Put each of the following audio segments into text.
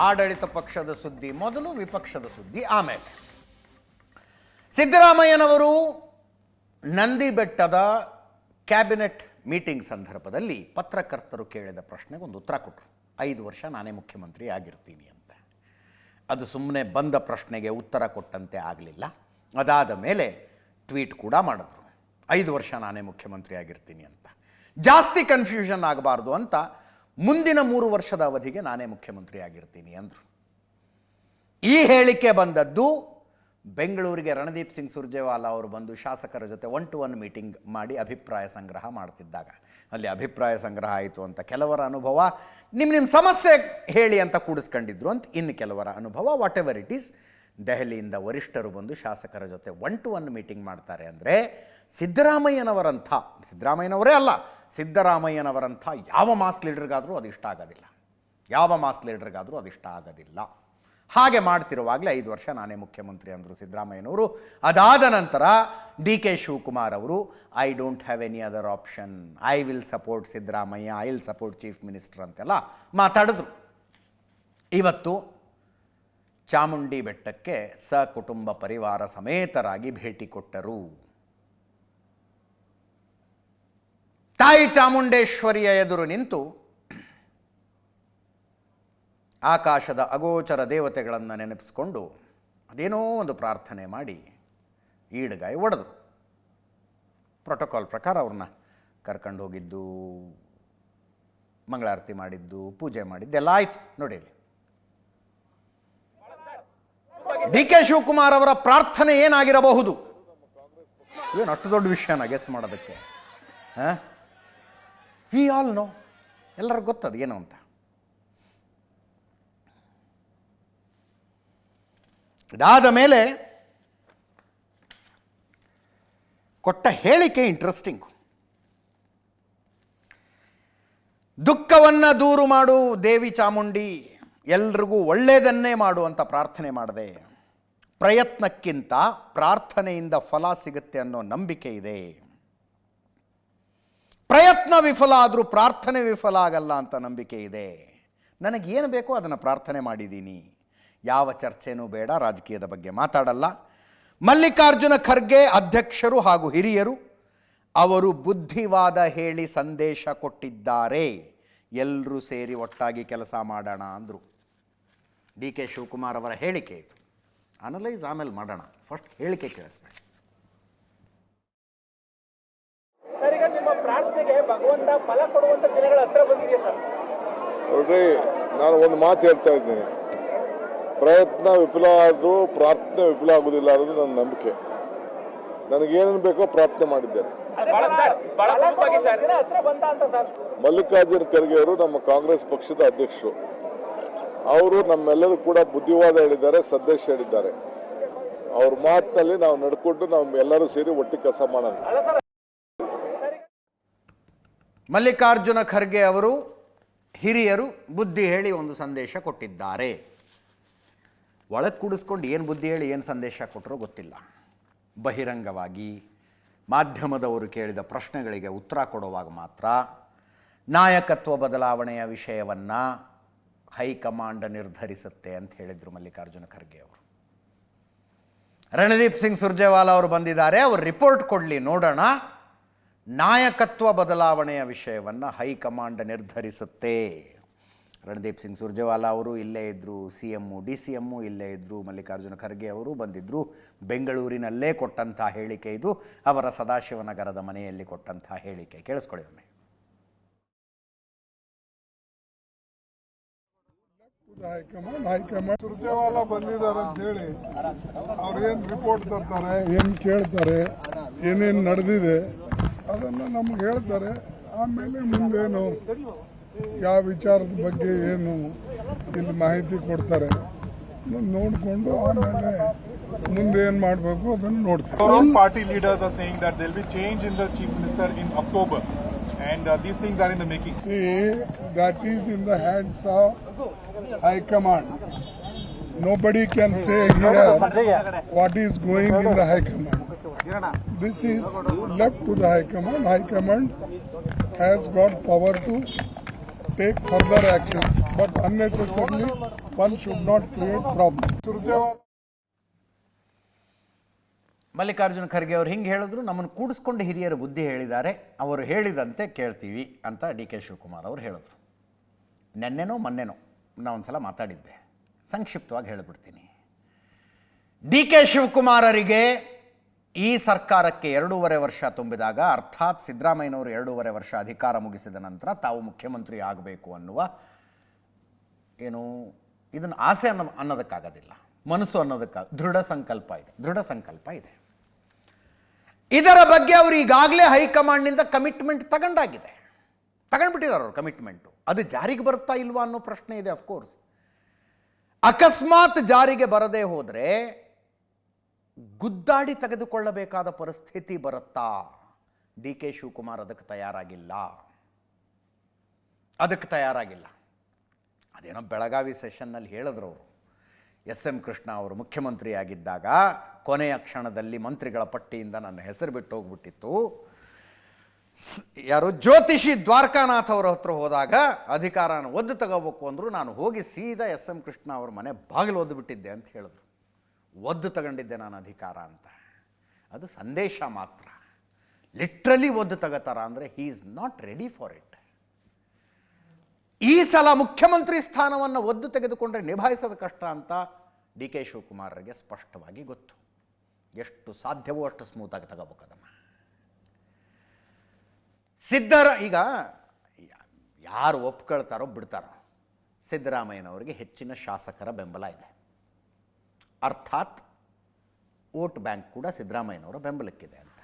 ಆಡಳಿತ ಪಕ್ಷದ ಸುದ್ದಿ, ಮೊದಲು ವಿಪಕ್ಷದ ಸುದ್ದಿ, ಆಮೇಲೆ. ಸಿದ್ದರಾಮಯ್ಯನವರು ನಂದಿ ಬೆಟ್ಟದ ಕ್ಯಾಬಿನೆಟ್ ಮೀಟಿಂಗ್ ಸಂದರ್ಭದಲ್ಲಿ ಪತ್ರಕರ್ತರು ಕೇಳಿದ ಪ್ರಶ್ನೆಗೆ ಒಂದು ಉತ್ತರ ಕೊಟ್ಟರು ಐದು ವರ್ಷ ನಾನೇ ಮುಖ್ಯಮಂತ್ರಿ ಆಗಿರ್ತೀನಿ ಅಂತ. ಅದು ಸುಮ್ಮನೆ ಬಂದ ಪ್ರಶ್ನೆಗೆ ಉತ್ತರ ಕೊಟ್ಟಂತೆ ಆಗಲಿಲ್ಲ. ಅದಾದ ಮೇಲೆ ಟ್ವೀಟ್ ಕೂಡ ಮಾಡಿದ್ರು. ಐದು ವರ್ಷ ನಾನೇ ಮುಖ್ಯಮಂತ್ರಿ ಆಗಿರ್ತೀನಿ ಅಂತ. ಜಾಸ್ತಿ ಕನ್ಫ್ಯೂಷನ್ ಆಗಬಾರ್ದು ಅಂತ ಮುಂದಿನ ಮೂರು ವರ್ಷದ ಅವಧಿಗೆ ನಾನೇ ಮುಖ್ಯಮಂತ್ರಿ ಆಗಿರ್ತೀನಿ ಅಂದರು. ಈ ಹೇಳಿಕೆ ಬಂದದ್ದು ಬೆಂಗಳೂರಿಗೆ ರಣದೀಪ್ ಸಿಂಗ್ ಸುರ್ಜೇವಾಲಾ ಅವರು ಬಂದು ಶಾಸಕರ ಜೊತೆ ಒನ್ ಟು ಒನ್ ಮೀಟಿಂಗ್ ಮಾಡಿ ಅಭಿಪ್ರಾಯ ಸಂಗ್ರಹ ಮಾಡ್ತಿದ್ದಾಗ. ಅಲ್ಲಿ ಅಭಿಪ್ರಾಯ ಸಂಗ್ರಹ ಆಯಿತು ಅಂತ ಕೆಲವರ ಅನುಭವ ನಿಮ್ಮ ನಿಮ್ಮ ಸಮಸ್ಯೆ ಹೇಳಿ ಅಂತ ಕೂಡಿಸ್ಕೊಂಡಿದ್ರು ಅಂತ ಇನ್ನು ಕೆಲವರ ಅನುಭವ ವಾಟ್ ಎವರ್ ಇಟ್ ಈಸ್ ದೆಹಲಿಯಿಂದ ವರಿಷ್ಠರು ಬಂದು ಶಾಸಕರ ಜೊತೆ ಒನ್ ಟು ಒನ್ ಮೀಟಿಂಗ್ ಮಾಡ್ತಾರೆ ಅಂದರೆ ಸಿದ್ದರಾಮಯ್ಯನವರಂಥ, ಸಿದ್ದರಾಮಯ್ಯನವರೇ ಅಲ್ಲ, ಸಿದ್ದರಾಮಯ್ಯನವರಂಥ ಯಾವ ಮಾಸ್ ಲೀಡರ್ಗಾದರೂ ಅದು ಇಷ್ಟ ಆಗೋದಿಲ್ಲ. ಯಾವ ಮಾಸ್ ಲೀಡರ್ಗಾದರೂ ಅದು ಇಷ್ಟ ಆಗೋದಿಲ್ಲ. ಹಾಗೆ ಮಾಡ್ತಿರುವಾಗಲೇ ಐದು ವರ್ಷ ನಾನೇ ಮುಖ್ಯಮಂತ್ರಿ ಅಂದರು ಸಿದ್ದರಾಮಯ್ಯನವರು. ಅದಾದ ನಂತರ ಡಿ ಕೆ ಶಿವಕುಮಾರ್ ಅವರು I don't have any other option I will support Siddaramaiah I will support chief minister ಅಂತೆಲ್ಲ ಮಾತಾಡಿದ್ರು. ಇವತ್ತು ಚಾಮುಂಡಿ ಬೆಟ್ಟಕ್ಕೆ ಸಕುಟುಂಬ ಪರಿವಾರ ಸಮೇತರಾಗಿ ಭೇಟಿ ಕೊಟ್ಟರು. ತಾಯಿ ಚಾಮುಂಡೇಶ್ವರಿಯ ಎದುರು ನಿಂತು ಆಕಾಶದ ಅಗೋಚರ ದೇವತೆಗಳನ್ನು ನೆನಪಿಸಿಕೊಂಡು ಅದೇನೋ ಒಂದು ಪ್ರಾರ್ಥನೆ ಮಾಡಿ ಈಡುಗಾಯಿ ಒಡೆದು. ಪ್ರೋಟೋಕಾಲ್ ಪ್ರಕಾರ ಅವ್ರನ್ನ ಕರ್ಕೊಂಡು ಹೋಗಿದ್ದು ಮಂಗಳಾರತಿ ಮಾಡಿದ್ದು, ಪೂಜೆ ಮಾಡಿದ್ದೆಲ್ಲ ಆಯಿತು ನೋಡಿ ಇಲ್ಲಿ ಡಿ ಕೆ ಶಿವಕುಮಾರ್ ಅವರ ಪ್ರಾರ್ಥನೆ ಏನಾಗಿರಬಹುದು? ಏನು ಅಷ್ಟು ದೊಡ್ಡ ವಿಷಯನ ಗೆಸ್ ಮಾಡೋದಕ್ಕೆ. ವಿ ಆಲ್ ನೋ ಎಲ್ಲರಿಗೂ ಗೊತ್ತದು ಏನು ಅಂತ. ಇದಾದ ಮೇಲೆ ಕೊಟ್ಟ ಹೇಳಿಕೆ ಇಂಟ್ರೆಸ್ಟಿಂಗ್ ದುಃಖವನ್ನು ದೂರು ಮಾಡು ದೇವಿ ಚಾಮುಂಡಿ. ಎಲ್ರಿಗೂ ಒಳ್ಳೆಯದನ್ನೇ ಮಾಡು ಅಂತ ಪ್ರಾರ್ಥನೆ ಮಾಡಿದೆ. ಪ್ರಯತ್ನಕ್ಕಿಂತ ಪ್ರಾರ್ಥನೆಯಿಂದ ಫಲ ಸಿಗುತ್ತೆ ಅನ್ನೋ ನಂಬಿಕೆ ಇದೆ. ಪ್ರಯತ್ನ ವಿಫಲ ಆದರೂ ಪ್ರಾರ್ಥನೆ ವಿಫಲ ಆಗಲ್ಲ ಅಂತ ನಂಬಿಕೆ ಇದೆ. ನನಗೇನು ಬೇಕೋ ಅದನ್ನು ಪ್ರಾರ್ಥನೆ ಮಾಡಿದ್ದೀನಿ. ಯಾವ ಚರ್ಚೆನೂ ಬೇಡ, ರಾಜಕೀಯದ ಬಗ್ಗೆ ಮಾತಾಡಲ್ಲ. ಮಲ್ಲಿಕಾರ್ಜುನ ಖರ್ಗೆ ಅಧ್ಯಕ್ಷರು ಹಾಗೂ ಹಿರಿಯರು ಅವರು ಬುದ್ಧಿವಾದ ಹೇಳಿ ಸಂದೇಶ ಕೊಟ್ಟಿದ್ದಾರೆ. ಎಲ್ಲರೂ ಸೇರಿ ಒಟ್ಟಾಗಿ ಕೆಲಸ ಮಾಡೋಣ ಅಂದರು. ಡಿ ಕೆ ಶಿವಕುಮಾರ್ ಅವರ ಹೇಳಿಕೆ ಇದು. ಅನಲೈಸ್ ಆಮೇಲೆ ಮಾಡೋಣ. ಫಸ್ಟ್ ಹೇಳಿಕೆ ಕೇಳಿಸ್ಬೇಡಿ. ಸರ್ ನಿಮ್ಮ ಪ್ರಾರ್ಥನೆಗೆ ಭಗವಂತ ಫಲ ಕೊಡುವಂತ ದಿನಗಳ ಹತ್ರ ಬಂದಿದೆಯಾ ಸರ್? ನೋಡ್ರಿ ನಾನು ಒಂದು ಮಾತು ಹೇಳ್ತಾ ಇದ್ದೀನಿ. ಪ್ರಯತ್ನ ವಿಫಲ ಆದರೂ ಪ್ರಾರ್ಥನೆ ವಿಫಲ ಆಗೋದಿಲ್ಲ ಅನ್ನೋದು ನನ್ನ ನಂಬಿಕೆ. ನನಗೇನೇನು ಬೇಕೋ ಪ್ರಾರ್ಥನೆ ಮಾಡಿದ್ದೇನೆ. ಮಲ್ಲಿಕಾರ್ಜುನ ಖರ್ಗೆ ಅವರು ನಮ್ಮ ಕಾಂಗ್ರೆಸ್ ಪಕ್ಷದ ಅಧ್ಯಕ್ಷರು. ಅವರು ನಮ್ಮೆಲ್ಲರೂ ಕೂಡ ಬುದ್ಧಿವಾದ ಹೇಳಿದ್ದಾರೆ, ಸಂದೇಶ ಹೇಳಿದ್ದಾರೆ. ಅವ್ರ ಮಾತಿನಲ್ಲಿ ನಾವು ನಡ್ಕೊಂಡು ನಾವು ಎಲ್ಲರೂ ಸೇರಿ ಒಟ್ಟಿಗೆ ಕೆಲಸ ಮಾಡೋಣ. ಮಲ್ಲಿಕಾರ್ಜುನ ಖರ್ಗೆ ಅವರು ಹಿರಿಯರು ಬುದ್ಧಿ ಹೇಳಿ ಒಂದು ಸಂದೇಶ ಕೊಟ್ಟಿದ್ದಾರೆ. ಒಳಗೆ ಕೂಡಿಸ್ಕೊಂಡು ಏನು ಬುದ್ಧಿ ಹೇಳಿ, ಏನು ಸಂದೇಶ ಕೊಟ್ಟರೋ ಗೊತ್ತಿಲ್ಲ. ಬಹಿರಂಗವಾಗಿ ಮಾಧ್ಯಮದವರು ಕೇಳಿದ ಪ್ರಶ್ನೆಗಳಿಗೆ ಉತ್ತರ ಕೊಡುವಾಗ ಮಾತ್ರ ನಾಯಕತ್ವ ಬದಲಾವಣೆಯ ವಿಷಯವನ್ನು ಹೈಕಮಾಂಡ್ ನಿರ್ಧರಿಸುತ್ತೆ ಅಂತ ಹೇಳಿದರು ಮಲ್ಲಿಕಾರ್ಜುನ ಖರ್ಗೆ ಅವರು. ರಣದೀಪ್ ಸಿಂಗ್ ಸುರ್ಜೇವಾಲಾ ಅವರು ಬಂದಿದ್ದಾರೆ. ಅವರು ರಿಪೋರ್ಟ್ ಕೊಡಲಿ, ನೋಡೋಣ. ನಾಯಕತ್ವ ಬದಲಾವಣೆಯ ವಿಷಯವನ್ನು ಹೈಕಮಾಂಡ್ ನಿರ್ಧರಿಸುತ್ತೆ. ರಣದೀಪ್ ಸಿಂಗ್ ಸುರ್ಜೇವಾಲಾ ಅವರು ಇಲ್ಲೇ ಇದ್ದರು C M D C M ಇಲ್ಲೇ ಇದ್ದರು ಮಲ್ಲಿಕಾರ್ಜುನ ಖರ್ಗೆ ಅವರು ಬಂದಿದ್ದರು ಬೆಂಗಳೂರಿನಲ್ಲೇ ಕೊಟ್ಟಂಥ ಹೇಳಿಕೆ ಇದು. ಅವರ ಸದಾಶಿವನಗರದ ಮನೆಯಲ್ಲಿ ಕೊಟ್ಟಂಥ ಹೇಳಿಕೆ. ಕೇಳಿಸ್ಕೊಳ್ಳಿ ಒಮ್ಮೆ. ಹೈಕಮಾಂಡ್ ಹೈಕಮಾಂಡ್ ಸುರ್ಜೇವಾಲ ಬಂದಿದ್ದಾರೆ ಅಂತ ಹೇಳಿ ಅವ್ರೇನು ರಿಪೋರ್ಟ್ ತರ್ತಾರೆ, ಏನ್ ಕೇಳ್ತಾರೆ, ಏನೇನ್ ನಡೆದಿದೆ ಅದನ್ನ ನಮ್ಗೆ ಹೇಳ್ತಾರೆ. ಆಮೇಲೆ ಮುಂದೇನು ಯಾವ ವಿಚಾರದ ಬಗ್ಗೆ ಏನು ಇಲ್ಲಿ ಮಾಹಿತಿ ಕೊಡ್ತಾರೆ ನೋಡಿಕೊಂಡು ಆಮೇಲೆ ಮುಂದೆ ಏನ್ ಮಾಡಬೇಕು ಅದನ್ನ ನೋಡ್ತೀವಿ. Party leaders are saying that they'll be change in the chief minister in October and uh, these things are in the making. See, that is in the hands of High Command. Nobody can say here what is going in the High Command. This is left to the High Command. High Command has got power to take further actions, but unnecessarily one should not create problem. Mallikarjuna Kharge ಅವರು ಹಿಂಗೆ ಹೇಳಿದ್ರು, ನಮ್ಮನ್ನು ಕೂಡಿಸ್ಕೊಂಡು ಹಿರಿಯರು ಬುದ್ಧಿ ಹೇಳಿದ್ದಾರೆ, ಅವರು ಹೇಳಿದಂತೆ ಕೇಳ್ತೀವಿ ಅಂತ ಡಿ ಕೆ ಶಿವಕುಮಾರ್ ಅವರು ಹೇಳಿದ್ರು. ನೆನ್ನೆನೋ, ಮೊನ್ನೆನೋ ಒಂದು ಸಲ ಮಾತಾಡಿದ್ದೆ. ಸಂಕ್ಷಿಪ್ತವಾಗಿ ಹೇಳಿಬಿಡ್ತೀನಿ. ಡಿ ಕೆ ಶಿವಕುಮಾರರಿಗೆ ಈ ಸರ್ಕಾರಕ್ಕೆ ಎರಡೂವರೆ ವರ್ಷ ತುಂಬಿದಾಗ, ಅರ್ಥಾತ್ ಸಿದ್ದರಾಮಯ್ಯನವರು ಎರಡೂವರೆ ವರ್ಷ ಅಧಿಕಾರ ಮುಗಿಸಿದ ನಂತರ ತಾವು ಮುಖ್ಯಮಂತ್ರಿ ಆಗಬೇಕು ಅನ್ನುವ ಏನು, ಇದನ್ನು ಆಸೆ ಅನ್ನೋ, ಅನ್ನೋದಕ್ಕಾಗೋದಿಲ್ಲ. ಮನಸ್ಸು ಅನ್ನೋದಕ್ಕೆ, ದೃಢ ಸಂಕಲ್ಪ ಇದೆ, ದೃಢ ಸಂಕಲ್ಪ ಇದೆ. ಇದರ ಬಗ್ಗೆ ಅವರು ಈಗಾಗಲೇ ಹೈಕಮಾಂಡ್ನಿಂದ ಕಮಿಟ್ಮೆಂಟ್ ತಗೊಂಡಾಗಿದೆ. ತಗೊಂಡ್ಬಿಟ್ಟಿದ್ದಾರೆ ಅವರು ಕಮಿಟ್ಮೆಂಟು. ಅದು ಜಾರಿಗೆ ಬರುತ್ತಾ ಇಲ್ವಾ ಅನ್ನೋ ಪ್ರಶ್ನೆ ಇದೆ ಅಫ್ಕೋರ್ಸ್ ಅಕಸ್ಮಾತ್ ಜಾರಿಗೆ ಬರದೇ ಹೋದರೆ ಗುದ್ದಾಡಿ ತೆಗೆದುಕೊಳ್ಳಬೇಕಾದ ಪರಿಸ್ಥಿತಿ ಬರುತ್ತಾ? ಡಿ ಕೆ ಶಿವಕುಮಾರ್ ಅದಕ್ಕೆ ತಯಾರಾಗಿಲ್ಲ. ಅದಕ್ಕೆ ತಯಾರಾಗಿಲ್ಲ. ಅದೇನೋ ಬೆಳಗಾವಿ ಸೆಷನ್ನಲ್ಲಿ ಹೇಳಿದ್ರು ಅವರು. ಎಸ್ ಎಂ ಕೃಷ್ಣ ಅವರು ಮುಖ್ಯಮಂತ್ರಿಯಾಗಿದ್ದಾಗ ಕೊನೆಯ ಕ್ಷಣದಲ್ಲಿ ಮಂತ್ರಿಗಳ ಪಟ್ಟಿಯಿಂದ ನನ್ನ ಹೆಸರು ಬಿಟ್ಟು ಹೋಗ್ಬಿಟ್ಟಿತ್ತು ಯಾರು ಜ್ಯೋತಿಷಿ ದ್ವಾರಕಾನಾಥ್ ಅವರ ಹತ್ರ ಹೋದಾಗ ಅಧಿಕಾರನ ಒದ್ದು ತಗೋಬೇಕು ಅಂದರು ನಾನು ಹೋಗಿ ಸೀದಾ ಎಸ್ ಎಂ ಕೃಷ್ಣ ಅವ್ರ ಮನೆ ಬಾಗಿಲು ಒದ್ದು ಬಿಟ್ಟಿದ್ದೆ ಅಂತ ಹೇಳಿದ್ರು. ಒದ್ದು ತಗೊಂಡಿದ್ದೆ ನಾನು ಅಧಿಕಾರ ಅಂತ. ಅದು ಸಂದೇಶ ಮಾತ್ರ. ಲಿಟ್ರಲಿ ಒದ್ದು ತಗೋತಾರ ಅಂದರೆ he is not ready for it ಈ ಸಲ ಮುಖ್ಯಮಂತ್ರಿ ಸ್ಥಾನವನ್ನು ಒದ್ದು ತೆಗೆದುಕೊಂಡ್ರೆ ನಿಭಾಯಿಸೋದು ಕಷ್ಟ ಅಂತ ಡಿ ಕೆ ಶಿವಕುಮಾರರಿಗೆ ಸ್ಪಷ್ಟವಾಗಿ ಗೊತ್ತು. ಎಷ್ಟು ಸಾಧ್ಯವೋ ಅಷ್ಟು ಸ್ಮೂತಾಗಿ ತಗೋಬೇಕು ಅದನ್ನು. ಸಿದ್ದರ, ಈಗ ಯಾರು ಒಪ್ಕೊಳ್ತಾರೋ ಬಿಡ್ತಾರೋ, ಸಿದ್ದರಾಮಯ್ಯನವರಿಗೆ ಹೆಚ್ಚಿನ ಶಾಸಕರ ಬೆಂಬಲ ಇದೆ. ಅರ್ಥಾತ್ ವೋಟ್ ಬ್ಯಾಂಕ್ ಕೂಡ ಸಿದ್ದರಾಮಯ್ಯನವರ ಬೆಂಬಲಕ್ಕಿದೆ ಅಂತ.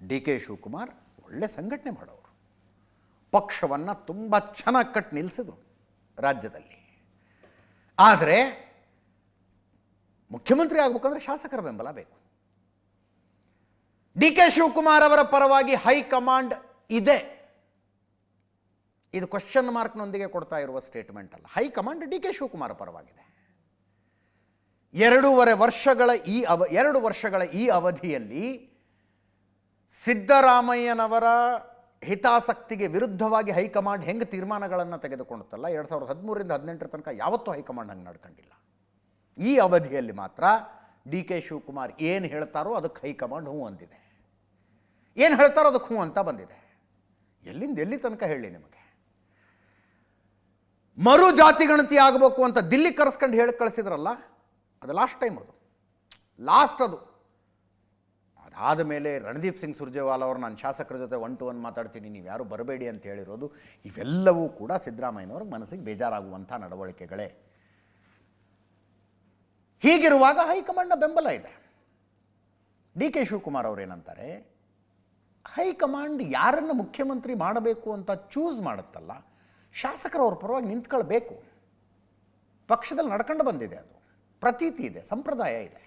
ಡಿ ಕೆ ಶಿವಕುಮಾರ್ ಒಳ್ಳೆ ಸಂಘಟನೆ ಮಾಡೋರು. ಪಕ್ಷವನ್ನು ತುಂಬ ಚೆನ್ನಾಗಿ ಕಟ್ಟಿ ನಿಲ್ಲಿಸಿದ್ರು ರಾಜ್ಯದಲ್ಲಿ. ಆದರೆ ಮುಖ್ಯಮಂತ್ರಿ ಆಗ್ಬೇಕಂದ್ರೆ ಶಾಸಕರ ಬೆಂಬಲ ಬೇಕು. ಡಿ ಕೆ ಶಿವಕುಮಾರ್ ಅವರ ಪರವಾಗಿ ಹೈಕಮಾಂಡ್ ಇದೆ. ಇದು ಕ್ವಶನ್ ಮಾರ್ಕ್ನೊಂದಿಗೆ ಕೊಡ್ತಾ ಇರುವ ಸ್ಟೇಟ್ಮೆಂಟ್ ಅಲ್ಲ. ಹೈಕಮಾಂಡ್ ಡಿ ಕೆ ಶಿವಕುಮಾರ್ ಪರವಾಗಿದೆ. ಎರಡೂವರೆ ವರ್ಷಗಳ ಈ ಅವ, ಎರಡು ವರ್ಷಗಳ ಈ ಅವಧಿಯಲ್ಲಿ ಸಿದ್ದರಾಮಯ್ಯನವರ ಹಿತಾಸಕ್ತಿಗೆ ವಿರುದ್ಧವಾಗಿ ಹೈಕಮಾಂಡ್ ಹೆಂಗೆ ತೀರ್ಮಾನಗಳನ್ನು ತೆಗೆದುಕೊಳ್ಳುತ್ತಲ್ಲ? ಎರಡು ಸಾವಿರದ ಹದಿಮೂರರಿಂದ ಹದಿನೆಂಟರ ತನಕ ಯಾವತ್ತೂ ಹೈಕಮಾಂಡ್ ಹಂಗೆ ನಡ್ಕೊಂಡಿಲ್ಲ. ಈ ಅವಧಿಯಲ್ಲಿ ಮಾತ್ರ ಡಿ ಕೆ ಶಿವಕುಮಾರ್ ಏನು ಹೇಳ್ತಾರೋ ಅದಕ್ಕೆ ಹೈಕಮಾಂಡ್ ಹ್ಞೂ ಅಂದಿದೆ. ಏನು ಹೇಳ್ತಾರೋ ಅದಕ್ಕೆ ಹ್ಞೂ ಅಂತ ಬಂದಿದೆ. ಎಲ್ಲಿಂದ ಎಲ್ಲಿ ತನಕ ಹೇಳಿ ನಿಮಗೆ? ಮರು ಜಾತಿ ಗಣತಿ ಆಗಬೇಕು ಅಂತ ದಿಲ್ಲಿ ಕರೆಸ್ಕೊಂಡು ಹೇಳಿ ಕಳಿಸಿದ್ರಲ್ಲ? ಅದು ಲಾಸ್ಟ್ ಟೈಮ್ ಅದು. ಲಾಸ್ಟ್ ಅದು. ಅದಾದ ಮೇಲೆ ರಣದೀಪ್ ಸಿಂಗ್ ಸುರ್ಜೇವಾಲ ಅವರು ನಾನು ಶಾಸಕರ ಜೊತೆ ಒನ್ ಟು ಒನ್ ಮಾತಾಡ್ತೀನಿ, ನೀವು ಯಾರು ಬರಬೇಡಿ ಅಂತ ಹೇಳಿರೋದು, ಇವೆಲ್ಲವೂ ಕೂಡ ಸಿದ್ದರಾಮಯ್ಯನವ್ರ ಮನಸ್ಸಿಗೆ ಬೇಜಾರಾಗುವಂಥ ನಡವಳಿಕೆಗಳೇ. ಹೀಗಿರುವಾಗ ಹೈಕಮಾಂಡ್ನ ಬೆಂಬಲ ಇದೆ. ಡಿ ಕೆ ಶಿವಕುಮಾರ್ ಅವರೇನಂತಾರೆ ಹೈಕಮಾಂಡ್ ಯಾರನ್ನು ಮುಖ್ಯಮಂತ್ರಿ ಮಾಡಬೇಕು ಅಂತ ಚೂಸ್ ಮಾಡುತ್ತಲ್ಲ, ಶಾಸಕರು ಅವ್ರ ಪರವಾಗಿ ನಿಂತ್ಕೊಳ್ಬೇಕು. ಪಕ್ಷದಲ್ಲಿ ನಡ್ಕೊಂಡು ಬಂದಿದೆ ಅದು. ಪ್ರತೀತಿ ಇದೆ, ಸಂಪ್ರದಾಯ ಇದೆ.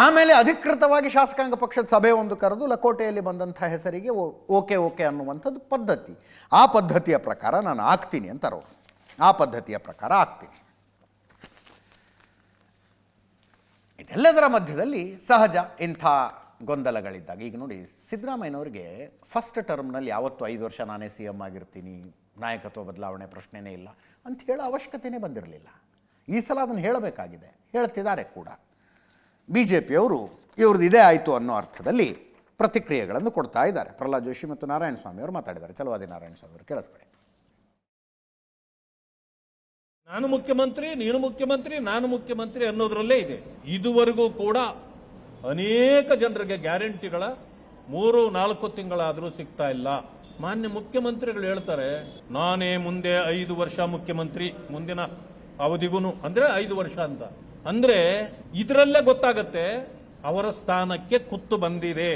ಆಮೇಲೆ ಅಧಿಕೃತವಾಗಿ ಶಾಸಕಾಂಗ ಪಕ್ಷದ ಸಭೆ ಒಂದು ಕರೆದು ಲಕೋಟೆಯಲ್ಲಿ ಬಂದಂಥ ಹೆಸರಿಗೆ ಓಕೆ ಓಕೆ ಅನ್ನುವಂಥದ್ದು ಪದ್ಧತಿ. ಆ ಪದ್ಧತಿಯ ಪ್ರಕಾರ ನಾನು ಆಗ್ತೀನಿ ಅಂತಾರೋ ಅವರು ಆ ಪದ್ಧತಿಯ ಪ್ರಕಾರ ಆಗ್ತೀನಿ ಇದೆಲ್ಲದರ ಮಧ್ಯದಲ್ಲಿ ಸಹಜ ಇಂಥ ಗೊಂದಲಗಳಿದ್ದಾಗ, ಈಗ ನೋಡಿ, ಸಿದ್ದರಾಮಯ್ಯನವರಿಗೆ ಫಸ್ಟ್ ಟರ್ಮ್ನಲ್ಲಿ ಯಾವತ್ತೂ ಐದು ವರ್ಷ ನಾನೇ ಸಿ ಎಂ ಆಗಿರ್ತೀನಿ, ನಾಯಕತ್ವ ಬದಲಾವಣೆ ಪ್ರಶ್ನೆನೇ ಇಲ್ಲ ಅಂತ ಹೇಳೋ ಅವಶ್ಯಕತೆಯೇ ಬಂದಿರಲಿಲ್ಲ. ಈ ಸಲ ಅದನ್ನು ಹೇಳಬೇಕಾಗಿದೆ. ಹೇಳ್ತಿದ್ದಾರೆ ಕೂಡ. ಬಿ ಜೆ ಪಿಯವರು ಇವ್ರದ್ದು ಇದೇ ಆಯಿತು ಅನ್ನೋ ಅರ್ಥದಲ್ಲಿ ಪ್ರತಿಕ್ರಿಯೆಗಳನ್ನು ಕೊಡ್ತಾ ಇದ್ದಾರೆ. ಪ್ರಹ್ಲಾದ್ ಜೋಶಿ ಮತ್ತು ನಾರಾಯಣ ಸ್ವಾಮಿ ಅವರು ಮಾತಾಡಿದ್ದಾರೆ. ಚಲವಾದಿ ನಾರಾಯಣ ಸ್ವಾಮಿ ಅವರು ಕೇಳಿಸ್ಕೊಳ್ಳಿ. ನಾನು ಮುಖ್ಯಮಂತ್ರಿ, ನೀನು ಮುಖ್ಯಮಂತ್ರಿ, ನಾನು ಮುಖ್ಯಮಂತ್ರಿ ಅನ್ನೋದ್ರಲ್ಲೇ ಇದೆ. ಇದುವರೆಗೂ ಕೂಡ ಅನೇಕ ಜನರಿಗೆ ಗ್ಯಾರಂಟಿಗಳ ಮೂರು, ನಾಲ್ಕು ತಿಂಗಳಾದರೂ ಸಿಗ್ತಾ ಇಲ್ಲ. ಮಾನ್ಯ ಮುಖ್ಯಮಂತ್ರಿಗಳು ಹೇಳ್ತಾರೆ, ನಾನೇ ಮುಂದೆ ಐದು ವರ್ಷ ಮುಖ್ಯಮಂತ್ರಿ, ಮುಂದಿನ ಅವಧಿಗೂ ಅಂದ್ರೆ ಐದು ವರ್ಷ ಅಂತ. ಅಂದ್ರೆ ಇದರಲ್ಲೇ ಗೊತ್ತಾಗತ್ತೆ ಅವರ ಸ್ಥಾನಕ್ಕೆ ಕುತ್ತು ಬಂದಿದೆ.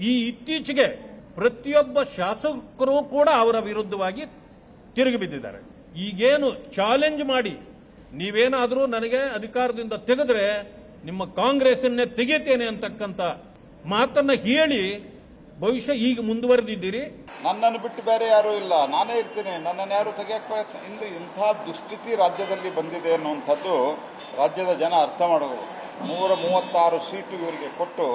ಈ ಇತ್ತೀಚೆಗೆ ಪ್ರತಿಯೊಬ್ಬ ಶಾಸಕರು ಕೂಡ ಅವರ ವಿರುದ್ಧವಾಗಿ ತಿರುಗಿ ಬಿದ್ದಿದ್ದಾರೆ. ಈಗೇನು ಚಾಲೆಂಜ್ ಮಾಡಿ ನೀವೇನಾದರೂ ನನಗೆ ಅಧಿಕಾರದಿಂದ ತೆಗೆದ್ರೆ ನಿಮ್ಮ ಕಾಂಗ್ರೆಸ್ಸನ್ನೇ ತೆಗೆತೇನೆ ಅಂತಕ್ಕಂಥ ಮಾತನ್ನ ಹೇಳಿ ಭವಿಷ್ಯ ಈಗ ಮುಂದುವರೆದಿದ್ದೀರಿ? ನನ್ನನ್ನು ಬಿಟ್ಟು ಬೇರೆ ಯಾರೂ ಇಲ್ಲ. ನಾನೇ ಇರ್ತೀನಿ. ನನ್ನನ್ನು ಯಾರು ತೆಗೆಯಕ್ಕೆ ಪ್ರಯತ್ನ ಇಂದು ಇಂಥ ದುಸ್ಥಿತಿ ರಾಜ್ಯದಲ್ಲಿ ಬಂದಿದೆ ಅನ್ನುವಂಥದ್ದು ರಾಜ್ಯದ ಜನ ಅರ್ಥ ಮಾಡಬೇಕು ನೂರ ಮೂವತ್ತಾರು ಸೀಟು ಇವರಿಗೆ ಕೊಟ್ಟು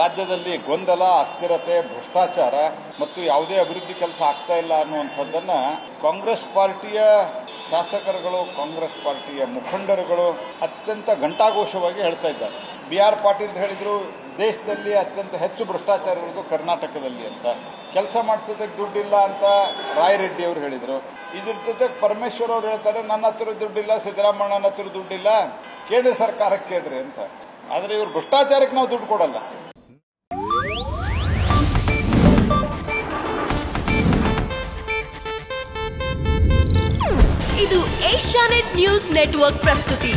ರಾಜ್ಯದಲ್ಲಿ ಗೊಂದಲ, ಅಸ್ಥಿರತೆ, ಭ್ರಷ್ಟಾಚಾರ ಮತ್ತು ಯಾವುದೇ ಅಭಿವೃದ್ಧಿ ಕೆಲಸ ಆಗ್ತಾ ಇಲ್ಲ ಅನ್ನುವಂಥದ್ದನ್ನ ಕಾಂಗ್ರೆಸ್ ಪಾರ್ಟಿಯ ಶಾಸಕರುಗಳು, ಕಾಂಗ್ರೆಸ್ ಪಾರ್ಟಿಯ ಮುಖಂಡರುಗಳು ಅತ್ಯಂತ ಘಂಟಾಘೋಷವಾಗಿ ಹೇಳ್ತಾ ಇದ್ದಾರೆ. ಬಿ ಆರ್ ಪಾಟೀಲ್ ಹೇಳಿದ್ರು ದೇಶದಲ್ಲಿ ಅತ್ಯಂತ ಹೆಚ್ಚು ಭ್ರಷ್ಟಾಚಾರ ಇರೋದು ಕರ್ನಾಟಕದಲ್ಲಿ ಅಂತ. ಕೆಲಸ ಮಾಡಿಸೋದಕ್ಕೆ ದುಡ್ಡಿಲ್ಲ ಅಂತ ರಾಯರೆಡ್ಡಿ ಅವರು ಹೇಳಿದರು. ಇದ್ರ ಜೊತೆಗೆ ಪರಮೇಶ್ವರ್ ಅವರು ಹೇಳ್ತಾರೆ, ನನ್ನ ಹತ್ರ ದುಡ್ಡಿಲ್ಲ ಸಿದ್ದರಾಮಣ್ಣನ ಹತ್ರ ದುಡ್ಡಿಲ್ಲ, ಕೇಂದ್ರ ಸರ್ಕಾರಕ್ಕೆ ಕೇಳ್ರಿ ಅಂತ. ಆದರೆ ಇವರು ಭ್ರಷ್ಟಾಚಾರಕ್ಕೆ ನಾವು ದುಡ್ಡು ಕೊಡಲ್ಲ. ಇದು ಏಷ್ಯಾನೆಟ್ ನ್ಯೂಸ್ ನೆಟ್ವರ್ಕ್ ಪ್ರಸ್ತುತಿ.